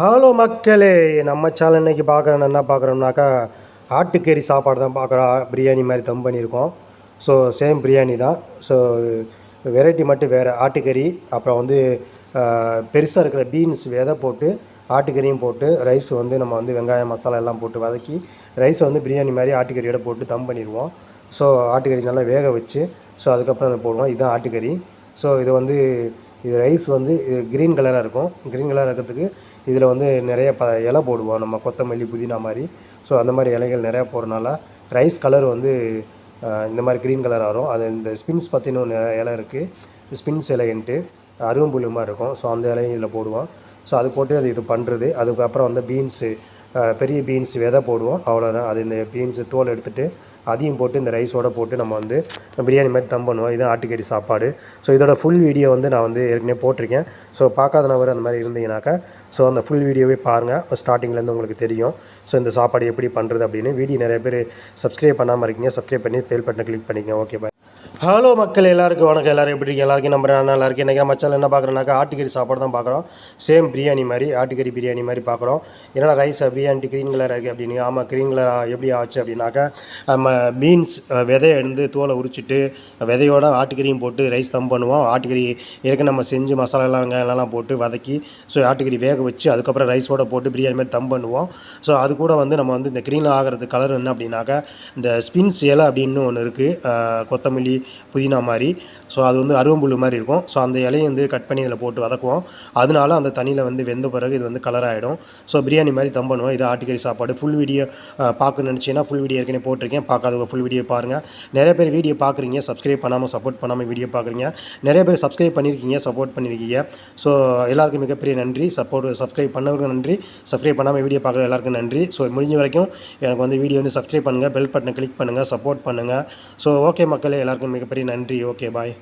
Hello மக்களே நம்ம channel இன்றைக்கி பார்க்குறோம் என்ன பார்க்குறோம்னாக்கா ஆட்டுக்கறி சாப்பாடு தான் பார்க்குறோம் பிரியாணி மாதிரி தம் பண்ணியிருக்கோம். ஸோ சேம் பிரியாணி தான். ஸோ வெரைட்டி மட்டும் வேறு ஆட்டுக்கறி அப்புறம் வந்து பெருசாக இருக்கிற பீன்ஸ் விதை போட்டு ஆட்டுக்கறியும் போட்டு ரைஸ் வந்து நம்ம வந்து வெங்காயம் மசாலா எல்லாம் போட்டு வதக்கி ரைஸை வந்து பிரியாணி மாதிரி ஆட்டுக்கறியோட போட்டு தம் பண்ணிடுவோம். ஸோ ஆட்டுக்கறி நல்லா வேக வச்சு ஸோ அதுக்கப்புறம் அதை போடுவோம். இதுதான் ஆட்டுக்கறி. ஸோ இது வந்து இது ரைஸ் வந்து க்ரீன் கலராக இருக்கும். க்ரீன் கலராக இருக்கிறதுக்கு இதில் வந்து நிறைய ப இலை போடுவோம். நம்ம கொத்தமல்லி புதினா மாதிரி. ஸோ அந்த மாதிரி இலைகள் நிறையா போடுறனால ரைஸ் கலர் வந்து இந்த மாதிரி க்ரீன் கலர் வரும். அது இந்த ஸ்பின்ஸ் பற்றின ஒன்று இலை இருக்குது ஸ்பின்ஸ் இலைன்ட்டு அருவம்புல்லு மாதிரி இருக்கும். ஸோ அந்த இலையும் இதில் போடுவோம். ஸோ அது போட்டு அது இது பண்ணுறது அதுக்கப்புறம் வந்து பீன்ஸு பெரிய பீன்ஸ் விதை போடுவோம். அவ்வளோதான் அது இந்த பீன்ஸு தோல் எடுத்துகிட்டு அதையும் போட்டு இந்த ரைஸோட போட்டு நம்ம வந்து பிரியாணி மாதிரி தம் பண்ணுவோம். இது ஆட்டுக்கறி சாப்பாடு. ஸோ இதோட ஃபுல் வீடியோ வந்து நான் வந்து ஏற்கனவே போட்டிருக்கேன். ஸோ பார்க்காத நபர் அந்த மாதிரி இருந்தீங்கன்னாக்கா ஸோ அந்த ஃபுல் வீடியோவே பாருங்கள் ஸ்டார்டிங்லேருந்து உங்களுக்கு தெரியும். ஸோ இந்த சாப்பாடு எப்படி பண்ணுறது அப்படின்னு. வீடியோ நிறைய பேர் சப்ஸ்கிரைப் பண்ணாமல் இருக்கீங்க. சப்ஸ்கிரைப் பண்ணி பெல் பட்டனை கிளிக் பண்ணிக்கங்க. ஓகே பாய் ஹலோ மக்கள் எல்லாருக்கும் வணக்கம். எல்லோரும் எப்படி இருக்கீங்க? எல்லாருக்கும் நம்ம நல்லா இருக்கேன். இன்றைக்கி நம்ம சேனல் என்ன பார்க்குறோம்னாக்கா ஆட்டுக்கறி சாப்பாடு தான் பார்க்குறோம். சேம் பிரியாணி மாதிரி ஆட்டுக்கறி பிரியாணி மாதிரி பார்க்குறோம். ஏன்னா ரைஸ் பிரியாணி க்ரீன் கலர் இருக்குது அப்படின்னு? ஆமாம் க்ரீன் கலர் எப்படி ஆச்சு அப்படின்னாக்கா நம்ம பீன்ஸ் விதையை எடுத்து தோலை உரிச்சிட்டு விதையோட ஆட்டுக்கறியும் போட்டு ரைஸ் தம் பண்ணுவோம். ஆட்டுக்கறி ஏற்கனவே நம்ம செஞ்சு மசாலாலாம் வெங்காயம்லாம் போட்டு வதக்கி ஸோ ஆட்டுக்கறி வேக வச்சு அதுக்கப்புறம் ரைஸோட போட்டு பிரியாணி மாதிரி தம் பண்ணுவோம். ஸோ அது கூட வந்து நம்ம வந்து இந்த க்ரீன் ஆகிறது கலர் என்ன அப்படின்னாக்கா இந்த ஸ்பின்ஸ் இலை அப்படின்னு ஒன்று இருக்குது கொத்தமல்லி புதினா மாதிரி. ஸோ அது வந்து அருவம்புல் மாதிரி இருக்கும். ஸோ அந்த இலையை வந்து கட் பண்ணி இதில் போட்டு வதக்குவோம். அதனால அந்த தண்ணியில் வந்து வெந்த பிறகு இது வந்து கலர் ஆகிடும் ஸோ பிரியாணி மாதிரி தம் பண்ணுவோம் இது ஆட்டுக்கறி சாப்பாடு. ஃபுல் வீடியோ பார்க்கணும்னு நினச்சிங்கன்னா ஃபுல் வீடியோ ஏற்கனவே போட்டிருக்கேன். பார்க்காதவங்க ஃபுல் வீடியோ பாருங்கள் நிறைய பேர் வீடியோ பார்க்குறீங்க சப்ஸ்கிரைப் பண்ணாமல் சப்போர்ட் பண்ணாமல் வீடியோ பார்க்குறீங்க. நிறைய பேர் சப்ஸ்கிரைப் பண்ணியிருக்கீங்க சப்போர்ட் பண்ணியிருக்கீங்க ஸோ எல்லாருக்கும் மிகப்பெரிய நன்றி. சப்போர்ட் சப்ஸ்கிரைப் பண்ணவங்க நன்றி. சப்ஸ்கிரைப் பண்ணாமல் வீடியோ பார்க்குற எல்லாருக்கும் நன்றி. ஸோ முடிஞ்ச வரைக்கும் எனக்கு வந்து வீடியோ வந்து சப்ஸ்கிரைப் பண்ணுங்கள் பெல் பட்டனை கிளிக் பண்ணுங்கள் சப்போர்ட் பண்ணுங்கள் ஸோ ஓகே மக்களே எல்லாருக்கும் மிகப்பெரிய நன்றி. Okay bye